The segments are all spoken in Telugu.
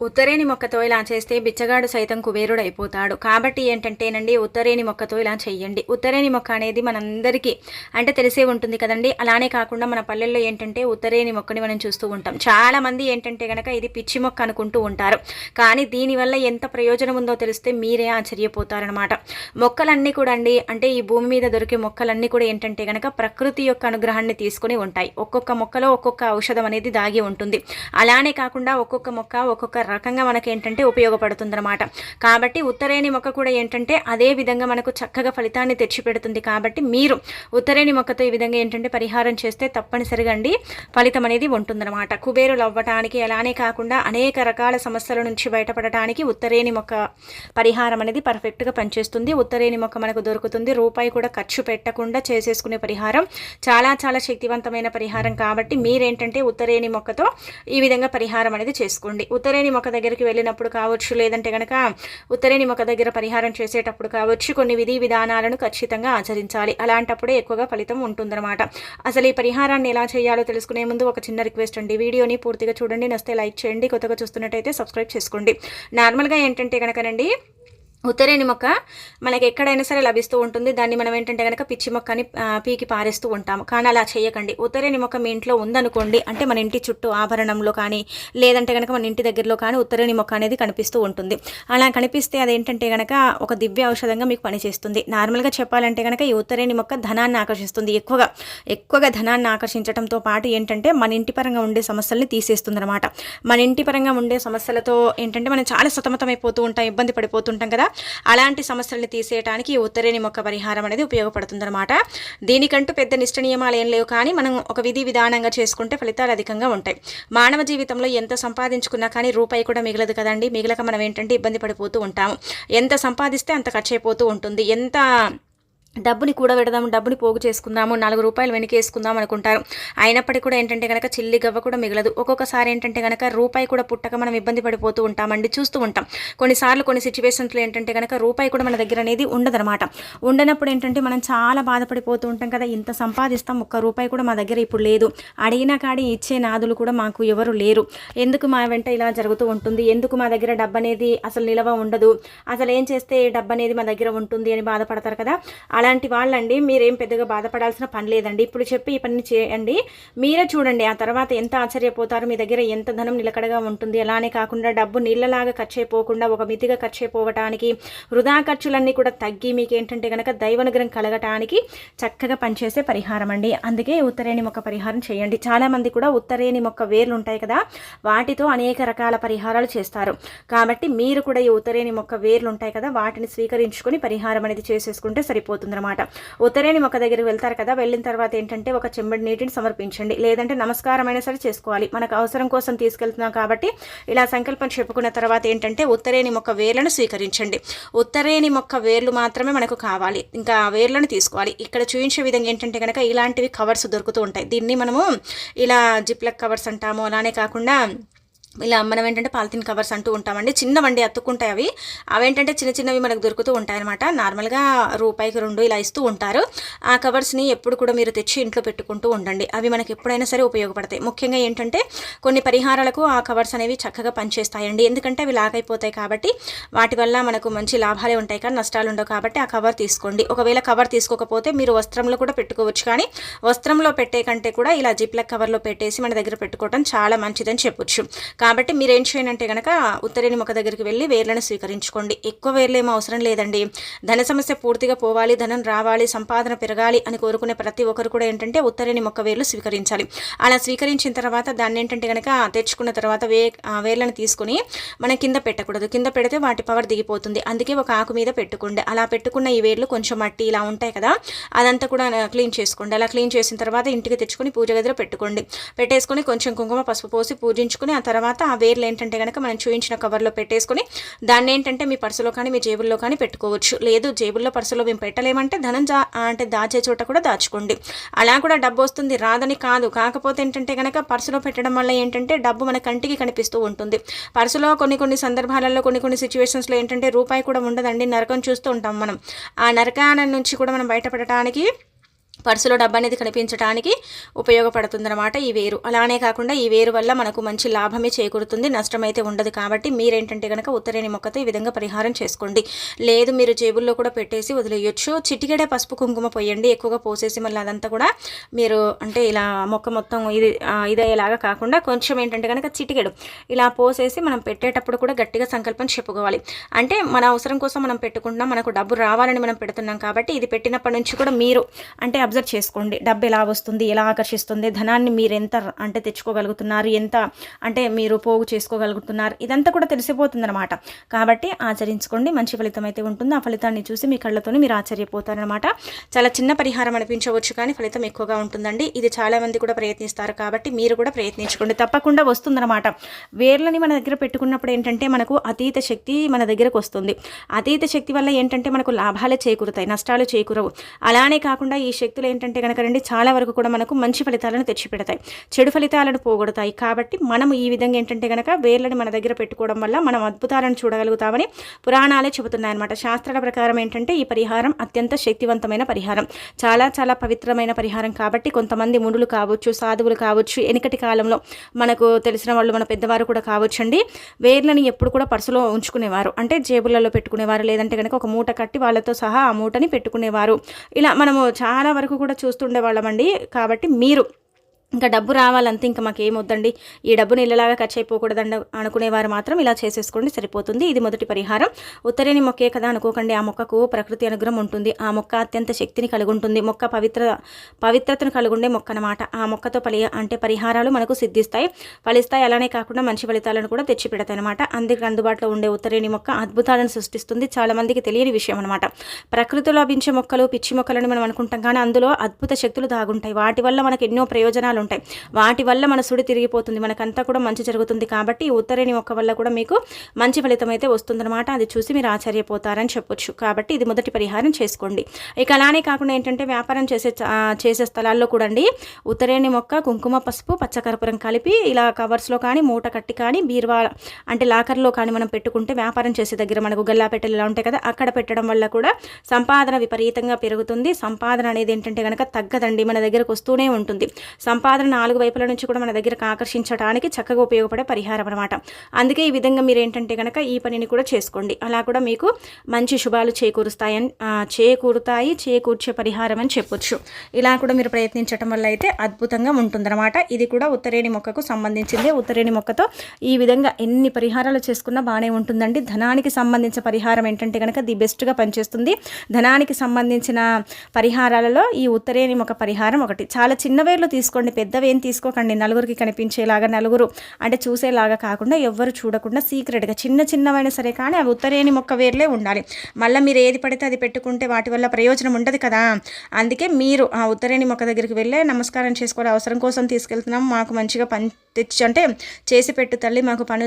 ఉత్తరేని మొక్కతో ఇలా చేస్తే బిచ్చగాడు సైతం కుబేరుడైపోతాడు. అయిపోతాడు కాబట్టి ఏంటంటేనండి ఉత్తరేని మొక్కతో ఇలా చేయండి ఉత్తరేని మొక్క అనేది మనందరికీ అంటే తెలిసే ఉంటుంది కదండి. అలానే కాకుండా మన పల్లెల్లో ఏంటంటే ఉత్తరేని మొక్కని మనం చూస్తూ ఉంటాం. చాలామంది ఏంటంటే గనక ఇది పిచ్చి మొక్క అనుకుంటూ ఉంటారు. కానీ దీనివల్ల ఎంత ప్రయోజనం ఉందో తెలిస్తే మీరే ఆశ్చర్యపోతారనమాట. మొక్కలన్నీ కూడా అండి అంటే ఈ భూమి మీద దొరికే మొక్కలన్నీ కూడా ఏంటంటే గనక ప్రకృతి యొక్క అనుగ్రహాన్ని తీసుకుని ఉంటాయి. ఒక్కొక్క మొక్కలో ఒక్కొక్క ఔషధం అనేది దాగి ఉంటుంది. అలానే కాకుండా ఒక్కొక్క మొక్క ఒక్కొక్క రకంగా మనకి ఏంటంటే ఉపయోగపడుతుందన్నమాట. కాబట్టి ఉత్తరేణి మొక్క కూడా ఏంటంటే అదే విధంగా మనకు చక్కగా ఫలితాన్ని తెచ్చిపెడుతుంది. కాబట్టి మీరు ఉత్తరేణి మొక్కతో ఈ విధంగా ఏంటంటే పరిహారం చేస్తే తప్పనిసరిగా అండి ఫలితం అనేది ఉంటుందన్నమాట. కుబేరులు అవ్వటానికి అలానే కాకుండా అనేక రకాల సమస్యల నుంచి బయటపడటానికి ఉత్తరేణి మొక్క పరిహారం అనేది పర్ఫెక్ట్గా పనిచేస్తుంది. ఉత్తరేణి మొక్క మనకు దొరుకుతుంది. రూపాయి కూడా ఖర్చు పెట్టకుండా చేసేసుకునే పరిహారం. చాలా చాలా శక్తివంతమైన పరిహారం. కాబట్టి మీరేంటంటే ఉత్తరేణి మొక్కతో ఈ విధంగా పరిహారం అనేది చేసుకోండి. ఉత్తరేణి మొక్క దగ్గరికి వెళ్ళినప్పుడు కావచ్చు లేదంటే కనుక ఉత్తరేణి మొక్క దగ్గర పరిహారం చేసేటప్పుడు కావచ్చు కొన్ని విధి విధానాలను ఖచ్చితంగా ఆచరించాలి. అలాంటప్పుడే ఎక్కువగా ఫలితం ఉంటుందన్నమాట. అసలు ఈ పరిహారాన్ని ఎలా చేయాలో తెలుసుకునే ముందు ఒక చిన్న రిక్వెస్ట్ అండి. వీడియోని పూర్తిగా చూడండి నస్తే లైక్ చేయండి కొత్తగా చూస్తున్నట్టయితే సబ్స్క్రైబ్ చేసుకోండి. నార్మల్గా ఏంటంటే కనుకనండి ఉత్తరేణి మొక్క మనకి ఎక్కడైనా సరే లభిస్తూ ఉంటుంది. దాన్ని మనం ఏంటంటే కనుక పిచ్చి మొక్కని పీకి పారేస్తూ ఉంటాము. కానీ అలా చేయకండి. ఉత్తరేణి మొక్క మీ ఇంట్లో ఉందనుకోండి అంటే మన ఇంటి చుట్టూ ఆభరణంలో కానీ లేదంటే కనుక మన ఇంటి దగ్గరలో కానీ ఉత్తరేణి మొక్క అనేది కనిపిస్తూ ఉంటుంది. అలా కనిపిస్తే అదేంటంటే కనుక ఒక దివ్య ఔషధంగా మీకు పనిచేస్తుంది. నార్మల్గా చెప్పాలంటే కనుక ఈ ఉత్తరేణి మొక్క ధనాన్ని ఆకర్షిస్తుంది. ఎక్కువగా ఎక్కువగా ధనాన్ని ఆకర్షించడంతో పాటు ఏంటంటే మన ఇంటి పరంగా ఉండే సమస్యల్ని తీసేస్తుంది అనమాట మన ఇంటి పరంగా ఉండే సమస్యలతో ఏంటంటే మనం చాలా సతమతమైపోతూ ఉంటాం ఇబ్బంది పడిపోతుంటాం కదా. అలాంటి సమస్యల్ని తీసేయడానికి ఉత్తరేణి మొక్క పరిహారం అనేది ఉపయోగపడుతుందన్నమాట. దీనికంటూ పెద్ద నిష్ట నియమాలు ఏం లేవు కానీ మనం ఒక విధి విధానంగా చేసుకుంటే ఫలితాలు అధికంగా ఉంటాయి. మానవ జీవితంలో ఎంత సంపాదించుకున్నా కానీ రూపాయి కూడా మిగలదు కదండి. మిగలక మనం ఏంటంటే ఇబ్బంది పడిపోతూ ఉంటాము. ఎంత సంపాదిస్తే అంత ఖర్చు అయిపోతూ ఉంటుంది. ఎంత డబ్బుని కూడబెడదాము డబ్బుని పోగు చేసుకుందాము నాలుగు రూపాయలు వెనకేసుకుందాం అనుకుంటారు. అయినప్పటికీ కూడా ఏంటంటే కనుక చిల్లి గవ్వ కూడా మిగలదు. ఒక్కొక్కసారి ఏంటంటే కనుక రూపాయి కూడా పుట్టక మనం ఇబ్బంది పడిపోతూ ఉంటామండి చూస్తూ ఉంటాం. కొన్నిసార్లు కొన్ని సిచ్యువేషన్స్లో ఏంటంటే కనుక రూపాయి కూడా మన దగ్గర అనేది ఉండదనమాట ఉండనప్పుడు ఏంటంటే మనం చాలా బాధపడిపోతూ ఉంటాం కదా ఇంత సంపాదిస్తాం ఒక్క రూపాయి కూడా మా దగ్గర ఇప్పుడు లేదు. అడిగినా కాడి ఇచ్చే నాదులు కూడా మాకు ఎవరు లేరు. ఎందుకు మా వెంట ఇలా జరుగుతూ ఉంటుంది? ఎందుకు మా దగ్గర డబ్బు అనేది అసలు నిలవ ఉండదు? అసలు ఏం చేస్తే డబ్బు అనేది మా దగ్గర ఉంటుంది అని బాధపడతారు కదా. అలాంటి వాళ్ళండి మీరేం పెద్దగా బాధపడాల్సిన పని లేదండి. ఇప్పుడు చెప్పి ఈ పని చేయండి. మీరే చూడండి ఆ తర్వాత ఎంత ఆశ్చర్యపోతారు మీ దగ్గర ఎంత ధనం నిలకడగా ఉంటుంది. అలానే కాకుండా డబ్బు నీళ్ళలాగా ఖర్చు అయిపోకుండా ఒక మితిగా ఖర్చు అయిపోవటానికి వృధా ఖర్చులన్నీ కూడా తగ్గి మీకు ఏంటంటే కనుక దైవనుగ్రహం కలగటానికి చక్కగా పనిచేసే పరిహారం అండి అందుకే ఉత్తరేణి మొక్క పరిహారం చేయండి. చాలామంది కూడా ఉత్తరేణి మొక్క వేర్లు ఉంటాయి కదా వాటితో అనేక రకాల పరిహారాలు చేస్తారు. కాబట్టి మీరు కూడా ఈ ఉత్తరేణి మొక్క వేర్లు ఉంటాయి కదా వాటిని స్వీకరించుకొని పరిహారం అనేది చేసేసుకుంటే సరిపోతుంది. అనమాట ఉత్తరేణి మొక్క దగ్గరికి వెళ్తారు కదా వెళ్ళిన తర్వాత ఏంటంటే ఒక చెంబడి నీటిని సమర్పించండి. లేదంటే నమస్కారం అయినా సరే చేసుకోవాలి. మనకు అవసరం కోసం తీసుకెళ్తున్నాం కాబట్టి ఇలా సంకల్పం చెప్పుకున్న తర్వాత ఏంటంటే ఉత్తరేణి మొక్క వేర్లను స్వీకరించండి. ఉత్తరేణి మొక్క వేర్లు మాత్రమే మనకు కావాలి. ఇంకా వేర్లను తీసుకోవాలి. ఇక్కడ చూపించే విధంగా ఏంటంటే కనుక ఇలాంటివి కవర్స్ దొరుకుతూ ఉంటాయి. దీన్ని మనము ఇలా జిప్లక్ కవర్స్ అంటాము. అలానే కాకుండా ఇలా మనం ఏంటంటే పాలిథిన్ కవర్స్ అంటూ ఉంటామండి. చిన్నవండి అత్తుకుంటాయి అవి. అవేంటంటే చిన్న చిన్నవి మనకు దొరుకుతూ ఉంటాయన్నమాట. నార్మల్గా రూపాయికి రెండు ఇలా ఇస్తూ ఉంటారు. ఆ కవర్స్ని ఎప్పుడు కూడా మీరు తెచ్చి ఇంట్లో పెట్టుకుంటూ ఉండండి. అవి మనకి ఎప్పుడైనా సరే ఉపయోగపడతాయి. ముఖ్యంగా ఏంటంటే కొన్ని పరిహారాలకు ఆ కవర్స్ అనేవి చక్కగా పనిచేస్తాయండి. ఎందుకంటే అవి లాగైపోతాయి కాబట్టి వాటి వల్ల మనకు మంచి లాభాలే ఉంటాయి. కానీ నష్టాలు ఉండవు కాబట్టి ఆ కవర్ తీసుకోండి. ఒకవేళ కవర్ తీసుకోకపోతే మీరు వస్త్రంలో కూడా పెట్టుకోవచ్చు. కానీ వస్త్రంలో పెట్టే కంటే కూడా ఇలా జిప్లక్ కవర్లో పెట్టేసి మన దగ్గర పెట్టుకోవడం చాలా మంచిదని చెప్పొచ్చు. కాబట్టి మీరు ఏం చేయనంటే కనుక ఉత్తరేణి మొక్క దగ్గరికి వెళ్ళి వేర్లను స్వీకరించుకోండి. ఎక్కువ వేర్లు ఏమో అవసరం లేదండి. ధన సమస్య పూర్తిగా పోవాలి ధనం రావాలి సంపాదన పెరగాలి అని కోరుకునే ప్రతి ఒక్కరు కూడా ఏంటంటే ఉత్తరేణి మొక్క వేర్లు స్వీకరించాలి. అలా స్వీకరించిన తర్వాత దాన్ని ఏంటంటే కనుక తెచ్చుకున్న తర్వాత వే వేర్లను తీసుకుని మనం కింద పెట్టకూడదు. కింద పెడితే వాటి పవర్ దిగిపోతుంది. అందుకే ఒక ఆకు మీద పెట్టుకోండి. అలా పెట్టుకున్న ఈ వేర్లు కొంచెం మట్టి ఇలా ఉంటాయి కదా అదంతా కూడా క్లీన్ చేసుకోండి. అలా క్లీన్ చేసిన తర్వాత ఇంటికి తెచ్చుకొని పూజ గదిలో పెట్టుకోండి. పెట్టేసుకొని కొంచెం కుంకుమ పసుపు పోసి పూజించుకుని ఆ తర్వాత తర్వాత ఆ వేర్లు ఏంటంటే కనుక మనం చూపించిన కవర్లో పెట్టేసుకొని దాన్ని ఏంటంటే మీ పర్సులో కానీ మీ జేబుల్లో కానీ పెట్టుకోవచ్చు. లేదు జేబుల్లో పర్సులో మేము పెట్టలేమంటే ధనం జా అంటే దాచే చోట కూడా దాచుకోండి. అలా కూడా డబ్బు వస్తుంది. రాదని కాదు. కాకపోతే ఏంటంటే కనుక పర్సులో పెట్టడం వల్ల ఏంటంటే డబ్బు మన కంటికి కనిపిస్తూ ఉంటుంది. పర్సులో కొన్ని కొన్ని సందర్భాలలో కొన్ని కొన్ని సిచ్యువేషన్స్లో ఏంటంటే రూపాయి కూడా ఉండదండి. నరకం చూస్తూ ఉంటాం మనం. ఆ నరకాన నుంచి కూడా మనం బయటపడటానికి పర్సులో డబ్బు అనేది కనిపించడానికి ఉపయోగపడుతుందన్నమాట ఈ వేరు. అలానే కాకుండా ఈ వేరు వల్ల మనకు మంచి లాభమే చేకూరుతుంది నష్టమైతే ఉండదు కాబట్టి మీరేంటంటే కనుక ఉత్తరేణి మొక్కతో ఈ విధంగా పరిహారం చేసుకోండి. లేదు మీరు జేబుల్లో కూడా పెట్టేసి వదిలేయొచ్చు. చిటికెడే పసుపు కుంకుమ పోయండి ఎక్కువగా పోసేసి మళ్ళీ అదంతా కూడా మీరు అంటే ఇలా మొక్క మొత్తం ఇది ఇదయ్యేలాగా కాకుండా కొంచెం ఏంటంటే కనుక చిటికెడు ఇలా పోసేసి మనం పెట్టేటప్పుడు కూడా గట్టిగా సంకల్పం చెప్పుకోవాలి. అంటే మన అవసరం కోసం మనం పెట్టుకుంటున్నాం మనకు డబ్బు రావాలని మనం పెడుతున్నాం కాబట్టి ఇది పెట్టినప్పటి నుంచి కూడా మీరు అంటే అబ్జర్వ్ చేసుకోండి. డబ్బు ఎలా వస్తుంది ఎలా ఆకర్షిస్తుంది ధనాన్ని మీరు ఎంత అంటే తెచ్చుకోగలుగుతున్నారు ఎంత అంటే మీరు పోగు చేసుకోగలుగుతున్నారు ఇదంతా కూడా తెలిసిపోతుందన్నమాట. కాబట్టి ఆచరించుకోండి. మంచి ఫలితం అయితే ఉంటుంది. ఆ ఫలితాన్ని చూసి మీ కళ్ళతోనే మీరు ఆశ్చర్యపోతారనమాట చాలా చిన్న పరిహారం అనిపించవచ్చు కానీ ఫలితం ఎక్కువగా ఉంటుందండి. ఇది చాలామంది కూడా ప్రయత్నిస్తారు కాబట్టి మీరు కూడా ప్రయత్నించుకోండి. తప్పకుండా వస్తుందన్నమాట. వేర్లని మన దగ్గర పెట్టుకున్నప్పుడు ఏంటంటే మనకు అతీత శక్తి మన దగ్గరకు వస్తుంది. అతీత శక్తి వల్ల ఏంటంటే మనకు లాభాలే చేకూరుతాయి నష్టాలు చేకూరవు. అలానే కాకుండా ఈ శక్తులు ఏంటంటే కనుక రండి చాలా వరకు కూడా మనకు మంచి ఫలితాలను తెచ్చిపెడతాయి. చెడు ఫలితాలను పోగొడతాయి. కాబట్టి మనం ఈ విధంగా ఏంటంటే కనుక వేర్లను మన దగ్గర పెట్టుకోవడం వల్ల మనం అద్భుతాలను చూడగలుగుతామని పురాణాలే చెబుతున్నాయన్నమాట. శాస్త్రాల ప్రకారం ఏంటంటే ఈ పరిహారం అత్యంత శక్తివంతమైన పరిహారం. చాలా చాలా పవిత్రమైన పరిహారం కాబట్టి కొంతమంది మునులు కావచ్చు సాధువులు కావచ్చు ఎనికటి కాలంలో మనకు తెలిసిన వాళ్ళు మన పెద్దవారు కూడా కావచ్చు అండి వేర్లని ఎప్పుడు కూడా పర్సులో ఉంచుకునేవారు. అంటే జేబులలో పెట్టుకునేవారు. లేదంటే కనుక ఒక మూట కట్టి వాళ్ళతో సహా ఆ మూటని పెట్టుకునేవారు. ఇలా మనము చాలా వరకు కూడా చూస్తుండే వాళ్ళమండి కాబట్టి మీరు ఇంకా డబ్బు రావాలంతే ఇంకా మాకు ఏమొద్దండి? ఈ డబ్బుని ఇళ్ళలాగా ఖర్చు అయిపోకూడదండి అనుకునేవారు మాత్రం ఇలా చేసేసుకోండి సరిపోతుంది. ఇది మొదటి పరిహారం. ఉత్తరేని మొక్కే కదా అనుకోకండి. ఆ మొక్కకు ప్రకృతి అనుగ్రహం ఉంటుంది. ఆ మొక్క అత్యంత శక్తిని కలిగి ఉంటుంది మొక్క పవిత్ర పవిత్రతను కలిగుండే మొక్క అనమాట ఆ మొక్కతో పలి అంటే పరిహారాలు మనకు సిద్ధిస్తాయి. ఫలిస్తాయి. అలానే కాకుండా మంచి ఫలితాలను కూడా తెచ్చిపెడతాయి అనమాట అందుకు అందుబాటులో ఉండే ఉత్తరేని మొక్క అద్భుతాలను సృష్టిస్తుంది. చాలామందికి తెలియని విషయం అనమాట ప్రకృతిలో లభించే మొక్కలు పిచ్చి మొక్కలని మనం అనుకుంటాం. కానీ అందులో అద్భుత శక్తులు దాగుంటాయి. వాటి వల్ల మనకు ఎన్నో ప్రయోజనాలు ఉంటాయి. వాటి వల్ల మన సుడి తిరిగిపోతుంది. మనకంతా కూడా మంచి జరుగుతుంది కాబట్టి ఉత్తరేణి మొక్క వల్ల కూడా మీకు మంచి ఫలితం అయితే వస్తుందన్నమాట. అది చూసి మీరు ఆశ్చర్యపోతారని చెప్పొచ్చు. కాబట్టి ఇది మొదటి పరిహారం చేసుకోండి. ఇక అలానే కాకుండా ఏంటంటే వ్యాపారం చేసే చేసే స్థలాల్లో కూడా అండి ఉత్తరేణి మొక్క కుంకుమ పసుపు పచ్చకర్పూరం కలిపి ఇలా కవర్స్లో కానీ మూట కట్టి కానీ బీరువా అంటే లాకర్లో కానీ మనం పెట్టుకుంటే వ్యాపారం చేసే దగ్గర మనకు గల్లాపెట్టెలు ఇలా ఉంటాయి కదా అక్కడ పెట్టడం వల్ల కూడా సంపాదన విపరీతంగా పెరుగుతుంది. సంపాదన అనేది ఏంటంటే కనుక తగ్గదండి. మన దగ్గరకు వస్తూనే ఉంటుంది. సంపాదన సంపాదన నాలుగు వైపుల నుంచి కూడా మన దగ్గరకు ఆకర్షించడానికి చక్కగా ఉపయోగపడే పరిహారం అనమాట అందుకే ఈ విధంగా మీరు ఏంటంటే కనుక ఈ పనిని కూడా చేసుకోండి. అలా కూడా మీకు మంచి శుభాలు చేకూరుస్తాయని చేకూరుతాయి చేకూర్చే పరిహారం అని చెప్పొచ్చు. ఇలా కూడా మీరు ప్రయత్నించడం వల్ల అయితే అద్భుతంగా ఉంటుందన్నమాట. ఇది కూడా ఉత్తరేణి మొక్కకు సంబంధించింది. ఉత్తరేణి మొక్కతో ఈ విధంగా ఎన్ని పరిహారాలు చేసుకున్నా బాగానే ఉంటుందండి. ధనానికి సంబంధించిన పరిహారం ఏంటంటే కనుక ది బెస్ట్గా పనిచేస్తుంది. ధనానికి సంబంధించిన పరిహారాలలో ఈ ఉత్తరేణి మొక్క పరిహారం ఒకటి. చాలా చిన్న వేర్లు తీసుకోండి పెద్దవి ఏం తీసుకోకండి. నలుగురికి కనిపించేలాగా నలుగురు అంటే చూసేలాగా కాకుండా ఎవ్వరు చూడకుండా సీక్రెట్గా చిన్న చిన్నవైనా సరే కానీ అవి ఉత్తరేణి మొక్క వేర్లే ఉండాలి. మళ్ళీ మీరు ఏది పడితే అది పెట్టుకుంటే వాటి వల్ల ప్రయోజనం ఉండదు కదా. అందుకే మీరు ఆ ఉత్తరేణి మొక్క దగ్గరికి వెళ్ళే నమస్కారం చేసుకోవాలి అవసరం కోసం తీసుకెళ్తున్నాం. మాకు మంచిగా పని తెచ్చి అంటే చేసి పెట్టు తల్లి మాకు పని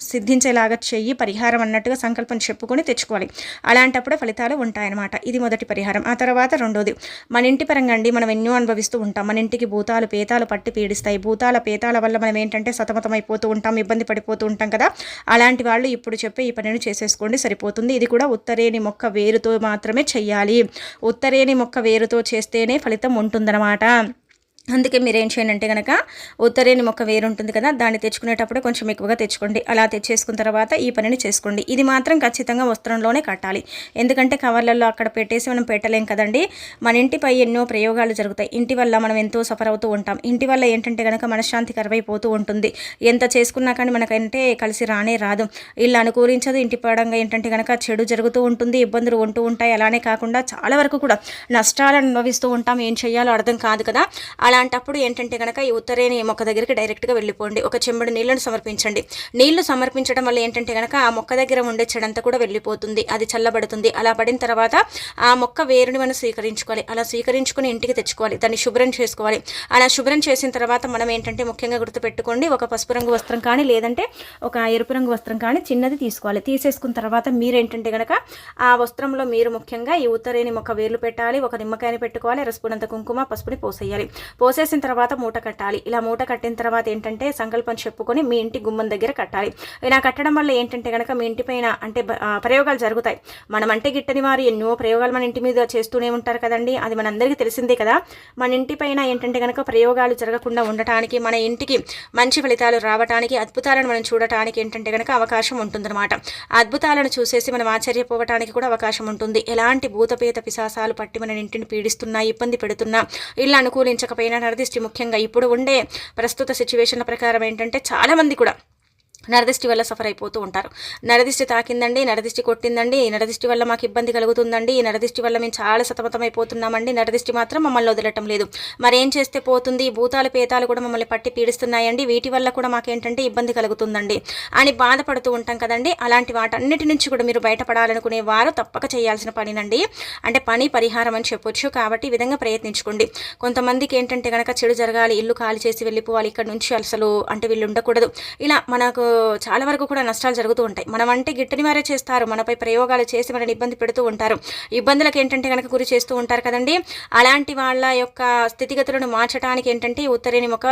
సిద్ధించేలాగా చెయ్యి పరిహారం అన్నట్టుగా సంకల్పం చెప్పుకొని తెచ్చుకోవాలి. అలాంటప్పుడు ఫలితాలు ఉంటాయన్నమాట. ఇది మొదటి పరిహారం. ఆ తర్వాత రెండోది. మన ఇంటి పరంగా అండి మనం ఎన్నో అనుభవిస్తూ ఉంటాం. మన ఇంటికి భూతాలు పేతాలు పట్టి పీడిస్తాయి. భూతాల పేతాల వల్ల మనం ఏంటంటే సతమతమైపోతూ ఉంటాం ఇబ్బంది పడిపోతూ ఉంటాం కదా. అలాంటి వాళ్ళు ఇప్పుడు చెప్పే ఈ పనిని చేసేసుకోండి సరిపోతుంది. ఇది కూడా ఉత్తరేని మొక్క వేరుతో మాత్రమే చెయ్యాలి. ఉత్తరేని మొక్క వేరుతో చేస్తేనే ఫలితం ఉంటుందన్నమాట. అందుకే మీరు ఏం చేయండి అంటే కనుక ఉత్తరేని మొక్క వేరు ఉంటుంది కదా దాన్ని తెచ్చుకునేటప్పుడు కొంచెం ఎక్కువగా తెచ్చుకోండి. అలా తెచ్చేసుకున్న తర్వాత ఈ పనిని చేసుకోండి. ఇది మాత్రం ఖచ్చితంగా వస్త్రంలోనే కట్టాలి. ఎందుకంటే కవర్లలో అక్కడ పెట్టేసి మనం పెట్టలేం కదండి. మన ఇంటిపై ఎన్నో ప్రయోగాలు జరుగుతాయి. ఇంటి వల్ల మనం ఎంతో సఫర్ అవుతూ ఉంటాం. ఇంటి వల్ల ఏంటంటే కనుక మనశ్శాంతి కరువైపోతూ ఉంటుంది. ఎంత చేసుకున్నా కానీ మనకంటే కలిసి రానే రాదు. ఇల్లు అనుకూలించదు. ఇంటి పడంగా ఏంటంటే కనుక చెడు జరుగుతూ ఉంటుంది. ఇబ్బందులు ఉంటూ ఉంటాయి. అలానే కాకుండా చాలా వరకు కూడా నష్టాలను అనుభవిస్తూ ఉంటాం. ఏం చేయాలో అర్థం కాదు కదా. అలా అలాంటప్పుడు ఏంటంటే కనుక ఈ ఉత్తరేని మొక్క దగ్గరికి డైరెక్ట్గా వెళ్ళిపోండి. ఒక చెంబుడు నీళ్ళను సమర్పించండి. నీళ్ళు సమర్పించడం వల్ల ఏంటంటే కనుక ఆ మొక్క దగ్గర ఉండే చెడంతా కూడా వెళ్ళిపోతుంది. అది చల్లబడుతుంది. అలా పడిన తర్వాత ఆ మొక్క వేరుని మనం స్వీకరించుకోవాలి. అలా స్వీకరించుకుని ఇంటికి తెచ్చుకోవాలి. దాన్ని శుభ్రం చేసుకోవాలి. అలా శుభ్రం చేసిన తర్వాత మనం ఏంటంటే ముఖ్యంగా గుర్తుపెట్టుకోండి ఒక పసుపు రంగు వస్త్రం కానీ లేదంటే ఒక ఎరుపు రంగు వస్త్రం కానీ చిన్నది తీసుకోవాలి. తీసేసుకున్న తర్వాత మీరేంటంటే కనుక ఆ వస్త్రంలో మీరు ముఖ్యంగా ఈ ఉత్తరేని మొక్క వేర్లు పెట్టాలి ఒక నిమ్మకాయని పెట్టుకోవాలి రసుపునంత కుంకుమ పసుపుని పోసేయాలి. పోసేసిన తర్వాత మూట కట్టాలి. ఇలా మూట కట్టిన తర్వాత ఏంటంటే సంకల్పం చెప్పుకొని మీ ఇంటి గుమ్మం దగ్గర కట్టాలి. ఇలా కట్టడం వల్ల ఏంటంటే కనుక మీ ఇంటి పైన అంటే ప్రయోగాలు జరుగుతాయి. మనం అంటే గిట్టని వారు ఎన్నో ప్రయోగాలు మన ఇంటి మీద చేస్తూనే ఉంటారు కదండి. అది మనందరికీ తెలిసిందే కదా. మన ఇంటి పైన ఏంటంటే కనుక ప్రయోగాలు జరగకుండా ఉండటానికి మన ఇంటికి మంచి ఫలితాలు రావడానికి అద్భుతాలను మనం చూడటానికి ఏంటంటే కనుక అవకాశం ఉంటుందన్నమాట. అద్భుతాలను చూసేసి మనం ఆశ్చర్యపోవటానికి కూడా అవకాశం ఉంటుంది. ఎలాంటి భూతపేత పిశాసాలు పట్టి మన ఇంటిని పీడిస్తున్నా ఇబ్బంది పెడుతున్నా ఇల్లు అనుకూలించకపోయినా నరదిష్టి ముఖ్యంగా ఇప్పుడు ఉండే ప్రస్తుత సిచ్యువేషన్ల ప్రకారం ఏంటంటే చాలామంది కూడా నరదిష్టి వల్ల సఫర్ అయిపోతూ ఉంటారు. నరదిష్టి తాకిందండి నరదిష్టి కొట్టిందండి నరదిష్టి వల్ల మాకు ఇబ్బంది కలుగుతుందండి ఈ నరదిష్టి వల్ల మేము చాలా సతమతం అయిపోతున్నామండి నరదిష్టి మాత్రం మమ్మల్ని వదలటం లేదు. మరేం చేస్తే పోతుంది? భూతాలు పేతాలు కూడా మమ్మల్ని పట్టి పీడిస్తున్నాయండి వీటి వల్ల కూడా మాకేంటంటే ఇబ్బంది కలుగుతుందండి అని బాధపడుతూ ఉంటాం కదండి. అలాంటి వాటన్నిటి నుంచి కూడా మీరు బయటపడాలనుకునే వారు తప్పక చేయాల్సిన పనినండి. అంటే పని పరిహారం అని చెప్పొచ్చు. కాబట్టి ఈ విధంగా ప్రయత్నించుకోండి. కొంతమందికి ఏంటంటే కనుక చెడు జరగాలి ఇల్లు ఖాళీ చేసి వెళ్ళిపోవాలి ఇక్కడ నుంచి అసలు అంటే వీళ్ళు ఉండకూడదు. ఇలా మనకు చాలా వరకు కూడా నష్టాలు జరుగుతూ ఉంటాయి. మనం అంటే గిట్టని వారే చేస్తారు. మనపై ప్రయోగాలు చేసి మనని ఇబ్బంది పెడుతూ ఉంటారు. ఇబ్బందులకు ఏంటంటే కనుక గురి చేస్తూ ఉంటారు కదండి. అలాంటి వాళ్ళ యొక్క స్థితిగతులను మార్చడానికి ఏంటంటే ఉత్తరేని మొక్క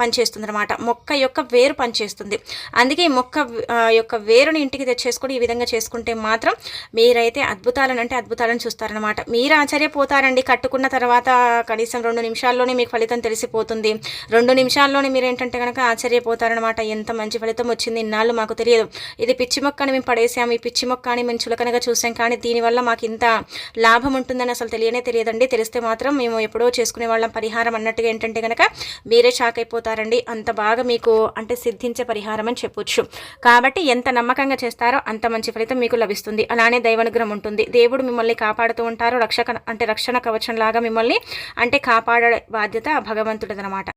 పనిచేస్తుంది అనమాట మొక్క యొక్క వేరు పనిచేస్తుంది. అందుకే మొక్క యొక్క వేరుని ఇంటికి తెచ్చేసుకొని ఈ విధంగా చేసుకుంటే మాత్రం మీరైతే అద్భుతాలను అంటే అద్భుతాలను చూస్తారనమాట మీరు ఆశ్చర్యపోతారండి. కట్టుకున్న తర్వాత కనీసం రెండు నిమిషాల్లోనే మీకు ఫలితం తెలిసిపోతుంది. రెండు నిమిషాల్లోనే మీరు ఏంటంటే కనుక ఆశ్చర్యపోతారనమాట ఎంత మంచి ఫలితం వచ్చింది. ఇన్నాళ్ళు మాకు తెలియదు. ఇది పిచ్చి మొక్కని మేము పడేసాము ఈ పిచ్చి మొక్క అని మేము చులకనగా చూసాం. కానీ దీనివల్ల మాకు ఇంత లాభం ఉంటుందని అసలు తెలియనే తెలియదండి. తెలిస్తే మాత్రం మేము ఎప్పుడో చేసుకునే వాళ్ళం. పరిహారం అన్నట్టుగా ఏంటంటే కనుక మీరే షాక్ అయిపోతారండి. అంత బాగా మీకు అంటే సిద్ధించే పరిహారం అని చెప్పొచ్చు. కాబట్టి ఎంత నమ్మకంగా చేస్తారో అంత మంచి ఫలితం మీకు లభిస్తుంది. అలానే దైవానుగ్రహం ఉంటుంది. దేవుడు మిమ్మల్ని కాపాడుతూ ఉంటారు. రక్షక అంటే రక్షణ కవచం లాగా మిమ్మల్ని అంటే కాపాడే బాధ్యత భగవంతుడిదనమాట.